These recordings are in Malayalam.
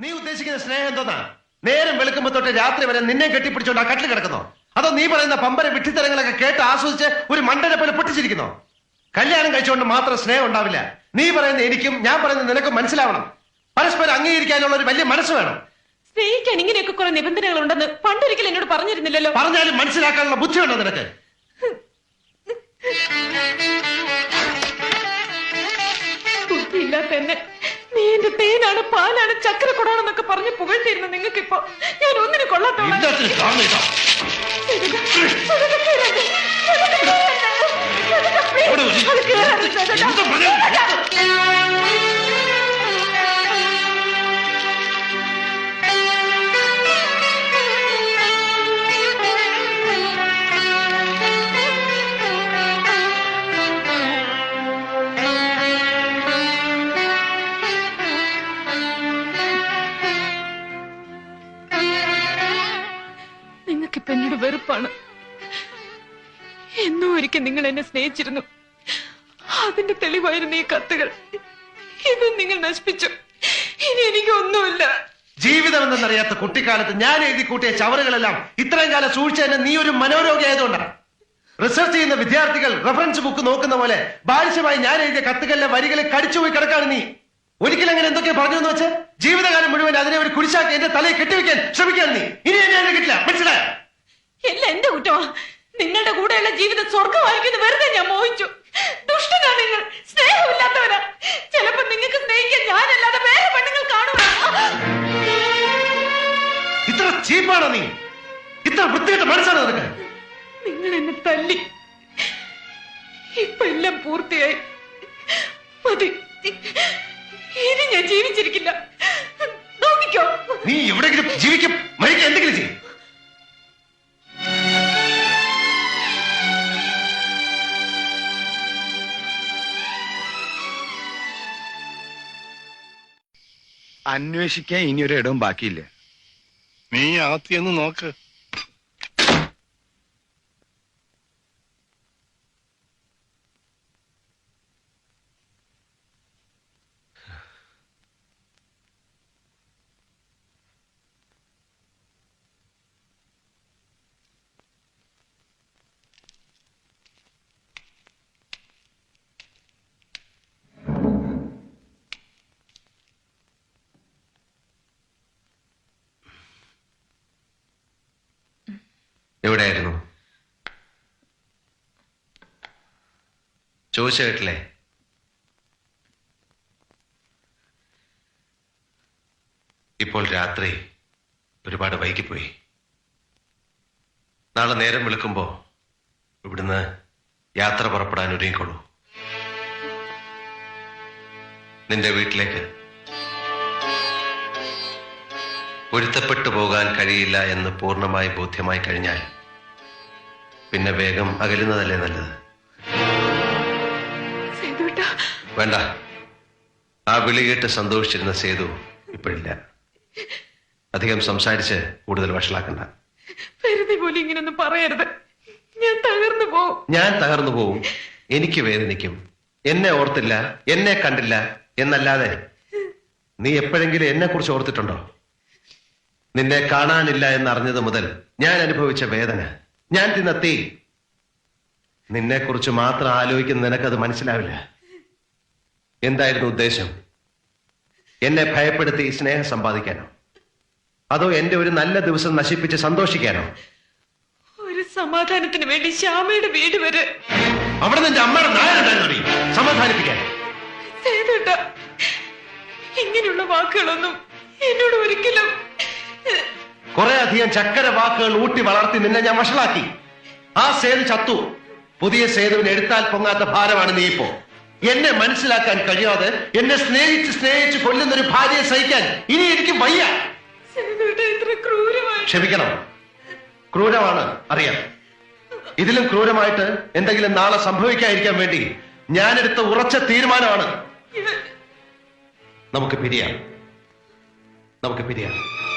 നീ ഉദ്ദേശിക്കുന്ന സ്നേഹം എന്തോന്നാ? നേരം വെളുക്കുമ്പോ തൊട്ട് രാത്രി വരെ നിന്നെ കെട്ടിപ്പിടിച്ചോണ്ട് ആ കട്ടിൽ കിടക്കുന്നോ? അതോ നീ പറയുന്ന പമ്പര വിട്ടിത്തരങ്ങളൊക്കെ കേട്ട് ആസ്വദിച്ച് ഒരു മണ്ടനെ പോലെ പൊട്ടിച്ചിരിക്കുന്നോ? കല്യാണം കഴിച്ചുകൊണ്ട് മാത്രം സ്നേഹം ഉണ്ടാവില്ല. നീ പറയുന്ന എനിക്കും ഞാൻ പറയുന്ന നിനക്കും മനസ്സിലാവണം. പരസ്പരം അംഗീകരിക്കാനുള്ള ഒരു വലിയ മനസ്സ് വേണം. സ്നേഹിക്കാൻ ഇങ്ങനെയൊക്കെ കുറെ നിബന്ധനകൾ ഉണ്ടെന്ന് പണ്ടൊരിക്കൽ എന്നോട് പറഞ്ഞിരുന്നില്ലല്ലോ. പറഞ്ഞാലും മനസ്സിലാക്കാനുള്ള ബുദ്ധി വേണോ നിനക്ക്? ബുദ്ധിയില്ലാത്ത എന്നെ നീ എന്റെ തേനാണ് പാലാണ് ചക്രക്കുടാണെന്നൊക്കെ പറഞ്ഞ് പുകഴ്ത്തിരുന്ന നിങ്ങൾക്ക് ഇപ്പൊ ഞാൻ ഒന്നിനും കൊള്ളാത്തോളാം നിങ്ങൾക്കിപ്പൊ എന്നോട് വെറുപ്പാണ്. എന്നോ ഒരിക്കൽ നിങ്ങൾ എന്നെ സ്നേഹിച്ചിരുന്നു. അതിന്റെ തെളിവായിരുന്നു ഈ കത്തുകൾ. ഇത് നിങ്ങൾ നശിപ്പിച്ചു. ഇനി എനിക്ക് ഒന്നുമില്ല. ജീവിതം എന്തെന്നറിയാത്ത കുട്ടിക്കാലത്ത് ഞാൻ എഴുതി കൂട്ടിയ ചവറുകളെല്ലാം ഇത്രയും കാലം സൂക്ഷിച്ചതിന് നീ ഒരു മനോരോഗി ആയതുകൊണ്ടാണ്. റിസർച്ച് ചെയ്യുന്ന വിദ്യാർത്ഥികൾ റെഫറൻസ് ബുക്ക് നോക്കുന്ന പോലെ ബാലിശമായി ഞാൻ എഴുതിയ കത്തുകളിലെ വരികളെ കടിച്ചുപോയി കിടക്കാണ് നീ. ഒരിക്കലും അങ്ങനെ എന്തൊക്കെ പറഞ്ഞു എന്ന് വെച്ച് ജീവിതകാലം മുഴുവൻ അതിനെ ഒരു കുരിശാക്കി എന്റെ തലയിൽ കെട്ടിവെക്കാൻ ശ്രമിക്കാൻ നീ. ഇനി എന്നെ അങ്ങനെ കിട്ടില്ല. മനസ്സിലായോ? എല്ലാം എന്റെ കുറ്റമാ. നിങ്ങളുടെ കൂടെയുള്ള ജീവിതം സ്വർഗമായിരിക്കുന്നു വെറുതെ ഞാൻ മോഹിച്ചു. ദുഷ്ടനാ നിങ്ങൾ. സ്നേഹമില്ലാത്തവരാ. ചിലപ്പോ നിങ്ങൾക്ക് സ്നേഹിക്കാൻ ഞാനല്ലാതെ വേറെ പെണ്ണുങ്ങൾ കാണുക ഇത്ര ചീപ്പാണോ നീ? ഇത്ര വൃത്തികെട്ട മനസ്സാണോ നിനക്ക്? നിങ്ങൾ എന്നെ തല്ലി. ഇപ്പൊ എല്ലാം പൂർത്തിയായി. ജീവിച്ചിരിക്കില്ല. നോക്കിക്കോ. നീ എവിടെങ്കിലും ജീവിക്കും മരിക്കും എന്തെങ്കിലും ചെയ്യും. അന്വേഷിക്കാൻ ഇനി ഒരു ഇടവും ബാക്കിയില്ല. നീ ആത്തിയെന്ന് നോക്ക്. എവിടെയായിരുന്നു? ചോദിച്ച കേട്ടില്ലേ? ഇപ്പോൾ രാത്രി ഒരുപാട് വൈകിപ്പോയി. നാളെ നേരം വിളിക്കുമ്പോ ഇവിടുന്ന് യാത്ര പുറപ്പെടാൻ ഒരുങ്ങിക്കൊള്ളൂ നിന്റെ വീട്ടിലേക്ക്. പൊരുത്തപ്പെട്ടു പോകാൻ കഴിയില്ല എന്ന് പൂർണമായി ബോധ്യമായി കഴിഞ്ഞാൽ പിന്നെ വേഗം അകലുന്നതല്ലേ നല്ലത്? വേണ്ട. ആ വിളി കേട്ട് സന്തോഷിച്ചിരുന്ന സേതു ഇപ്പോഴില്ല. അധികം സംസാരിച്ച് കൂടുതൽ വഷളാക്കണ്ട. വെറുതെ പോലും ഇങ്ങനൊന്നും പറയരുത്. ഞാൻ തകർന്നു പോവും. ഞാൻ തകർന്നു പോവും. എനിക്ക് വേദനിക്കും. എന്നെ ഓർത്തില്ല എന്നെ കണ്ടില്ല എന്നല്ലാതെ. നീ എപ്പോഴെങ്കിലും എന്നെ കുറിച്ച് ഓർത്തിട്ടുണ്ടോ? നിന്നെ കാണാനില്ല എന്നറിഞ്ഞത് മുതൽ ഞാൻ അനുഭവിച്ച വേദന. ഞാൻ തിന്ന തീ നിന്നെ കുറിച്ച് മാത്രം ആലോചിക്കുന്ന നിനക്കത് മനസ്സിലാവില്ല. എന്തായിരുന്നു ഉദ്ദേശം? എന്നെ ഭയപ്പെടുത്തി സ്നേഹം സമ്പാദിക്കാനോ? അതോ എന്റെ ഒരു നല്ല ദിവസം നശിപ്പിച്ച് സന്തോഷിക്കാനോ? ഒരു സമാധാനത്തിന് വേണ്ടി ശ്യാമയുടെ വീട് വരെ. അവിടെ നിന്റെ അമ്മയുടെ നായരുണ്ടായിരുന്നു സമാധാനിപ്പിക്കാൻ. ഇങ്ങനെയുള്ള വാക്കുകളൊന്നും എന്നോട് ഒരിക്കലും കുറെ അധികം ചക്കര വാക്കുകൾ ഊട്ടി വളർത്തി നിന്നെ ഞാൻ വഷളാക്കി. ആ സേതു ചത്തു. പുതിയ സേതുവിന് എടുത്താൽ പൊങ്ങാത്ത ഭാരമാണ് നീ ഇപ്പോ. എന്നെ മനസ്സിലാക്കാൻ കഴിയാതെ എന്നെ സ്നേഹിച്ച് സ്നേഹിച്ച് കൊല്ലുന്ന ഒരു ഭാര്യയെ സഹിക്കാൻ ഇനി എനിക്ക് വയ്യ. ക്ഷമിക്കണം. ക്രൂരമാണ് അറിയാം. ഇതിലും ക്രൂരമായിട്ട് എന്തെങ്കിലും നാളെ സംഭവിക്കാതിരിക്കാൻ വേണ്ടി ഞാനെടുത്ത ഉറച്ച തീരുമാനമാണ്. നമുക്ക് പിരിയാം. നമുക്ക് പിരിയാം.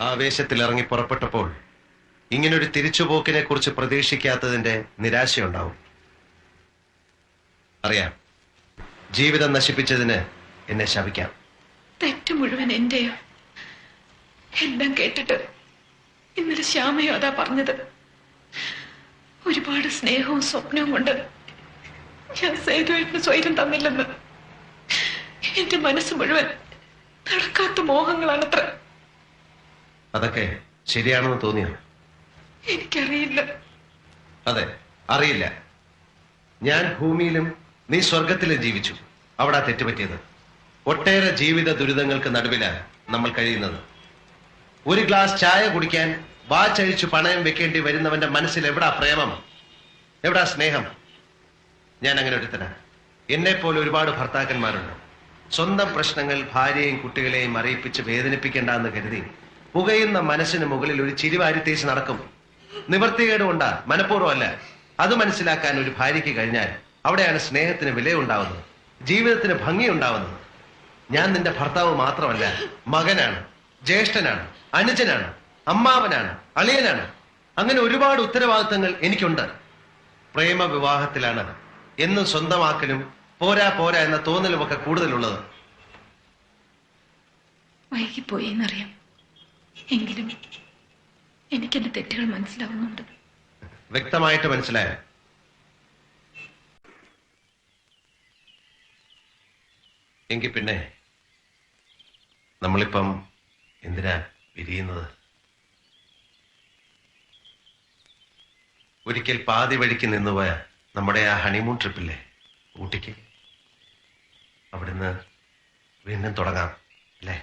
ആവേശത്തിൽ ഇറങ്ങി പുറപ്പെട്ടപ്പോൾ ഇങ്ങനൊരു തിരിച്ചുപോക്കിനെ കുറിച്ച് പ്രതീക്ഷിക്കാത്തതിന്റെ നിരാശയുണ്ടാവും. അറിയാം ജീവിതം നശിപ്പിച്ചതിന് എന്നെ ശപിക്കാം. തെറ്റ് മുഴുവൻ എന്റെയോ? എല്ലാം കേട്ടിട്ട് ഇന്നലെ ശ്യാമയോ അതാ പറഞ്ഞത്. ഒരുപാട് സ്നേഹവും സ്വപ്നവും കൊണ്ട് ഞാൻ സേതുവേട്ടിന് സ്വൈരം തന്നില്ലെന്ന്. എന്റെ മനസ്സ് മുഴുവൻ നടക്കാത്ത മോഹങ്ങളാണത്ര. അതൊക്കെ ശരിയാണെന്ന് തോന്നിയോ? എനിക്കറിയില്ല. അതെ അറിയില്ല. ഞാൻ ഭൂമിയിലും നീ സ്വർഗത്തിലും ജീവിച്ചു. അവിടെ തെറ്റുപറ്റിയത്. ഒട്ടേറെ ജീവിത ദുരിതങ്ങൾക്ക് നടുവിലാണ് നമ്മൾ കഴിയുന്നത്. ഒരു ഗ്ലാസ് ചായ കുടിക്കാൻ വാച്ചഴിച്ചു പണയം വെക്കേണ്ടി വരുന്നവന്റെ മനസ്സിൽ എവിടാ പ്രേമം? എവിടാ സ്നേഹം? ഞാൻ അങ്ങനെ ഒരുത്തനാ. എന്നെ പോലെ ഒരുപാട് ഭർത്താക്കന്മാരുണ്ട്. സ്വന്തം പ്രശ്നങ്ങൾ ഭാര്യയെയും കുട്ടികളെയും അറിയിപ്പിച്ച് വേദനിപ്പിക്കേണ്ട എന്ന് കരുതി പുകയുന്ന മനസ്സിന് മുകളിൽ ഒരു ചിരിവാരിത്തേച്ച് നടക്കും. നിവർത്തികേട് കൊണ്ടാ മനഃപൂർവമല്ല അത് മനസ്സിലാക്കാൻ ഒരു ഭാര്യയ്ക്ക് കഴിഞ്ഞാൽ അവിടെയാണ് സ്നേഹത്തിന് വിലയുണ്ടാവുന്നത്. ജീവിതത്തിന് ഭംഗിയുണ്ടാവുന്നത്. ഞാൻ നിന്റെ ഭർത്താവ് മാത്രമല്ല. മകനാണ്. ജ്യേഷ്ഠനാണ്. അനുജനാണ്. അമ്മാവനാണ്. അളിയനാണ്. അങ്ങനെ ഒരുപാട് ഉത്തരവാദിത്തങ്ങൾ എനിക്കുണ്ട്. പ്രേമ വിവാഹത്തിലാണ് എന്നും സ്വന്തമാക്കലും പോരാ പോരാ എന്ന തോന്നലുമൊക്കെ കൂടുതലുള്ളത്. വൈകിപ്പോയി എന്നറിയാം. എങ്കിലും എനിക്കെന്റെ തെറ്റുകൾ മനസ്സിലാവുന്നുണ്ട്. വ്യക്തമായിട്ട് മനസ്സിലായോ? എങ്കിൽ പിന്നെ നമ്മളിപ്പം എന്തിനാ പിരിയുന്നത് ഒരിക്കൽ പാതി വഴിക്ക് നിന്നുപോയ നമ്മുടെ ആ ഹണിമൂൺ ട്രിപ്പില്ലേ ഊട്ടിക്ക്? അവിടുന്ന് വീണ്ടും തുടങ്ങാം അല്ലേ?